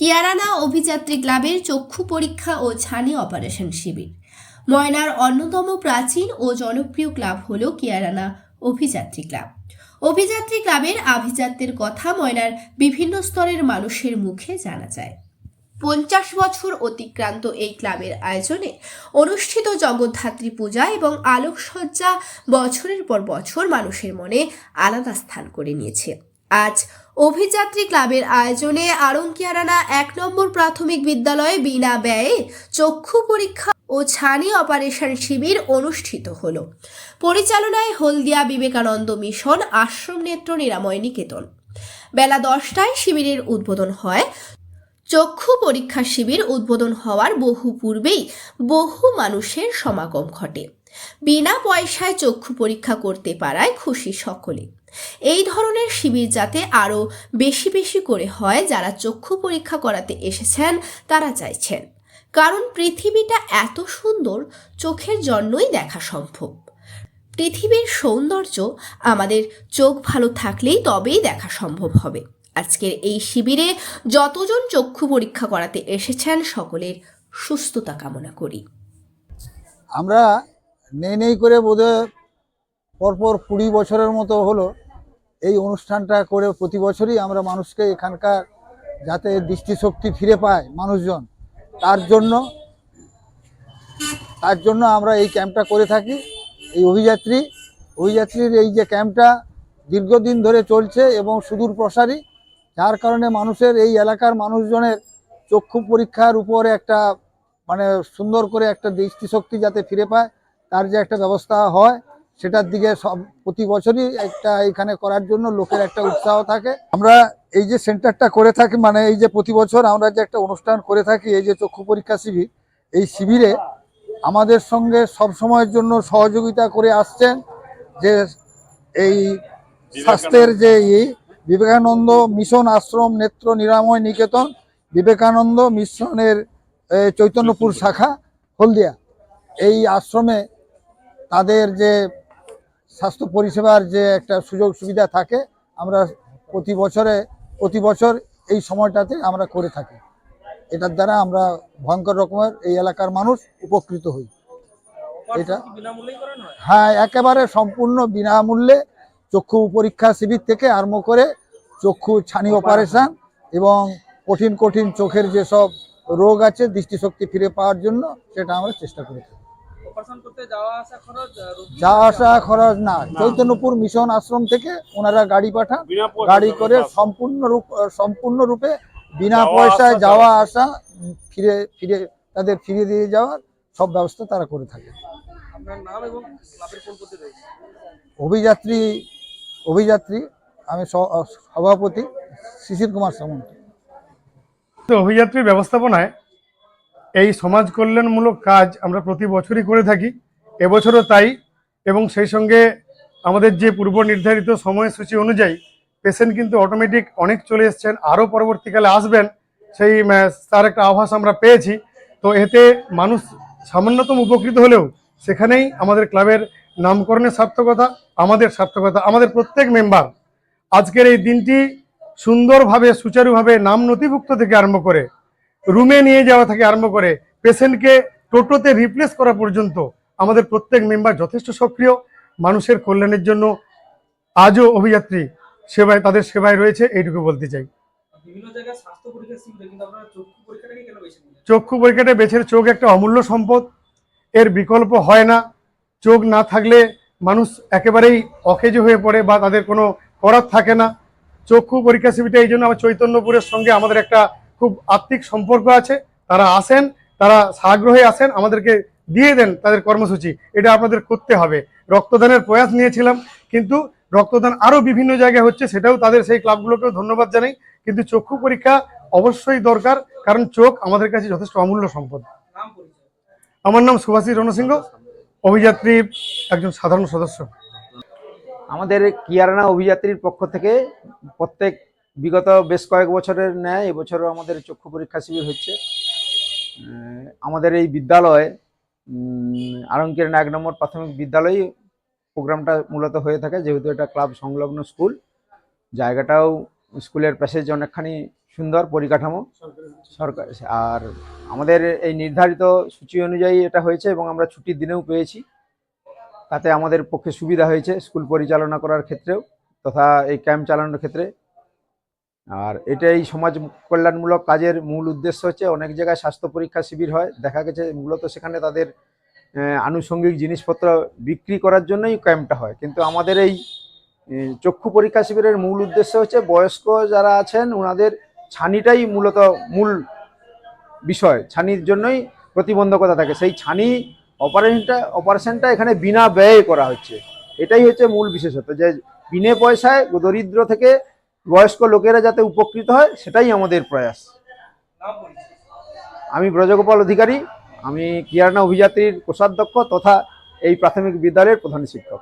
কিয়ারানা অভিযাত্রী ক্লাবের চক্ষু পরীক্ষা ও ছানি অপারেশন শিবির। ময়নার অন্যতম প্রাচীন ও জনপ্রিয় ক্লাব হল কিয়ারানা অভিযাত্রী ক্লাব। অভিযাত্রী ক্লাবের আভিজাত্যের কথা ময়নার বিভিন্ন স্তরের মানুষের মুখে জানা যায়। পঞ্চাশ বছর অতিক্রান্ত এই ক্লাবের আয়োজনে অনুষ্ঠিত জগদ্ধাত্রী পূজা এবং আলোকসজ্জা বছরের পর বছর মানুষের মনে আলাদা স্থান করে নিয়েছে। আজ অভিযাত্রী ক্লাবের আয়োজনে আড়ংকিয়ারানা এক নম্বর প্রাথমিক বিদ্যালয়ে বিনা ব্যয়ে চক্ষু পরীক্ষা ও ছানি অপারেশন শিবির অনুষ্ঠিত হল। পরিচালনায় হলদিয়া বিবেকানন্দ মিশন আশ্রম নেত্র নিরাময় নিকেতন। বেলা দশটায় শিবিরের উদ্বোধন হয়। চক্ষু পরীক্ষা শিবির উদ্বোধন হওয়ার বহু পূর্বেই বহু মানুষের সমাগম ঘটে। বিনা পয়সায় চক্ষু পরীক্ষা করতে পারায় খুশি সকলে। এই ধরনের শিবির যাতে আরও বেশি বেশি করে হয়, যারা চক্ষু পরীক্ষা করাতে এসেছেন, তারা চাইছেন। কারণ পৃথিবীটা এত সুন্দর, চোখের জন্যই দেখা সম্ভব। পৃথিবীর সৌন্দর্য আমাদের চোখ ভালো থাকলেই তবেই দেখা সম্ভব হবে। আজকের এই শিবিরে যতজন চক্ষু পরীক্ষা করাতে এসেছেন, সকলের সুস্থতা কামনা করি। আমরা নেই নেই করে বোধহয় পরপর কুড়ি বছরের মতো হলো এই অনুষ্ঠানটা করে প্রতি বছরই আমরা মানুষকে এখানকার যাতে দৃষ্টিশক্তি ফিরে পায় মানুষজন, তার জন্য তার জন্য আমরা এই ক্যাম্পটা করে থাকি। এই অভিযাত্রী, অভিযাত্রীর এই যে ক্যাম্পটা দীর্ঘদিন ধরে চলছে এবং সুদূর প্রসারী, যার কারণে মানুষের এই এলাকার মানুষজনের চক্ষু পরীক্ষার উপরে একটা মানে সুন্দর করে একটা দৃষ্টিশক্তি যাতে ফিরে পায়, তার যে একটা ব্যবস্থা হয় সেটার দিকে সব প্রতি বছরই একটা এখানে করার জন্য লোকের একটা উৎসাহ থাকে। আমরা এই যে সেন্টারটা করে থাকি মানে এই যে প্রতি বছর আমরা যে একটা অনুষ্ঠান করে থাকি, এই যে চক্ষু পরীক্ষা শিবির, এই শিবিরে আমাদের সঙ্গে সব সময়ের জন্য সহযোগিতা করে আসছেন যে এই স্বাস্থ্যের যে ই, বিবেকানন্দ মিশন আশ্রম নেত্র নিরাময় নিকেতন, বিবেকানন্দ মিশনের চৈতন্যপুর শাখা হলদিয়া। এই আশ্রমে তাদের যে স্বাস্থ্য পরিষেবার যে একটা সুযোগ সুবিধা থাকে, আমরা প্রতি বছরে, প্রতি বছর এই সময়টাতে আমরা করে থাকি। এটার দ্বারা আমরা ভয়ঙ্কর রকমের এই এলাকার মানুষ উপকৃত হই। এটা হ্যাঁ একেবারে সম্পূর্ণ বিনামূল্যে চক্ষু পরীক্ষা শিবির থেকে আরম্ভ করে চক্ষু ছানি অপারেশন এবং কঠিন কঠিন চোখের যেসব রোগ আছে, দৃষ্টিশক্তি ফিরে পাওয়ার জন্য সেটা আমরা চেষ্টা করে থাকি। যাওয়া আসা খরচ না। চৈতন্যপুর মিশন আশ্রম থেকে ওনারা গাড়ি পাঠান। গাড়ি করে সম্পূর্ণ রূপ সম্পূর্ণ রূপে বিনা পয়সায় যাওয়া। আসা ফিরে ফিরে তাদের ফিরে দিয়ে যাওয়ার সব ব্যবস্থা তারা করে থাকে। আপনার নাম এবং ক্লাবের কোন পদ্ধতি রয়েছে? অভিযাত্রী অভিযাত্রী আমি স- সভাপতি শিশির কুমার সামন্ত। তো অভিযাত্রী ব্যবস্থাপনায় এই সমাজ কল্যাণমূলক কাজ আমরা প্রতি বছরই করে থাকি। এবছরও তাই এবং সেই সঙ্গে আমাদের যে পূর্ব নির্ধারিত সময়সূচি অনুযায়ী পেশেন্ট কিন্তু অটোমেটিক অনেক চলে এসছেন, আরও পরবর্তীকালে আসবেন। সেই তার একটা আভাস আমরা পেয়েছি। তো এতে মানুষ সামান্যতম উপকৃত হলেও সেখানেই আমাদের ক্লাবের নামকরণের সার্থকতা, আমাদের সার্থকতা, আমাদের প্রত্যেক মেম্বার আজকের এই দিনটি সুন্দরভাবে, সুচারুভাবে নাম নথিভুক্ত থেকে আরম্ভ করে রুমে নিয়ে যাওয়া থেকে আরম্ভ করে পেশেন্টকে টোটোতে রিপ্লেস করা পর্যন্ত আমাদের প্রত্যেক মেম্বার যথেষ্ট সক্রিয়। মানুষের কল্যাণের জন্য আজও অভিযাত্রী সেবায় তাদের সেবায় রয়েছে এইটুকু বলতে চাই। চক্ষু বেছে পরীক্ষাটা বেছের চোখ একটা অমূল্য সম্পদ এর বিকল্প হয় না। চোখ না থাকলে মানুষ একেবারেই অকেজ হয়ে পড়ে বা তাদের কোনো করার থাকে না। চক্ষু পরীক্ষা শিবিরটা এই জন্য আমার চৈতন্যপুরের সঙ্গে আমাদের একটা খুব আত্মিক সম্পর্ক আছে, তারা আসেন, তারা সাগ্রহে আসেন, আমাদেরকে দিয়ে দেন তাদের কর্মসূচি। এটা আপনাদের করতে হবে। রক্তদানের প্রয়াস নিয়েছিলাম, কিন্তু রক্তদান আরও বিভিন্ন জায়গায় হচ্ছে, সেটাও তাদের সেই ক্লাবগুলোকেও ধন্যবাদ জানাই। কিন্তু চক্ষু পরীক্ষা অবশ্যই দরকার, কারণ চোখ আমাদের কাছে যথেষ্ট অমূল্য সম্পদ। আমার নাম সুভাষী রণসিংহ, অভিযাত্রী একজন সাধারণ সদস্য। আমাদের কিয়ারানা অভিযাত্রীর পক্ষ থেকে প্রত্যেক বিগত বেশ কয়েক বছরের ন্যায়, এবছরও আমাদের চক্ষু পরীক্ষা শিবির হচ্ছে। আমাদের এই বিদ্যালয়ে আরঙ্কের এক নম্বর প্রাথমিক বিদ্যালয়ে প্রোগ্রামটা মূলত হয়ে থাকে, যেহেতু এটা ক্লাব সংলগ্ন স্কুল। জায়গাটাও স্কুলের প্যাসেজ অনেকখানি সুন্দর, পরিকাঠামো। সরকার, আর আমাদের এই নির্ধারিত সূচি অনুযায়ী এটা হয়েছে এবং আমরা ছুটির দিনেও পেয়েছি। তাতে আমাদের পক্ষে সুবিধা হয়েছে স্কুল পরিচালনা করার ক্ষেত্রেও, তথা এই ক্যাম্প চালানোর ক্ষেত্রে। আর এটাই সমাজ কল্যাণমূলক কাজের মূল উদ্দেশ্য হচ্ছে অনেক জায়গায় স্বাস্থ্য পরীক্ষা শিবির হয়। দেখা গেছে মূলত সেখানে তাদের আনুষঙ্গিক জিনিসপত্র বিক্রি করার জন্যই ক্যাম্পটা হয়। কিন্তু আমাদের এই চক্ষু পরীক্ষা শিবিরের মূল উদ্দেশ্য হচ্ছে বয়স্ক যারা আছেন ওনাদের ছানিটাই মূলত মূল বিষয়। ছানির জন্যই প্রতিবন্ধকতা থাকে। সেই ছানি অপারেশনটা অপারেশনটা এখানে বিনা ব্যয়ে করা হচ্ছে। এটাই হচ্ছে মূল বিশেষত্ব যে বিনে পয়সায় দরিদ্র থেকে বয়স্ক লোকেরা যাতে উপকৃত হয়, সেটাই আমাদের প্রয়াস। আমি ব্রজগোপাল অধিকারী, আমি কিয়ারনা অভিযাত্রীর কোষাধ্যক্ষ তথা এই প্রাথমিক বিদ্যালয়ের প্রধান শিক্ষক।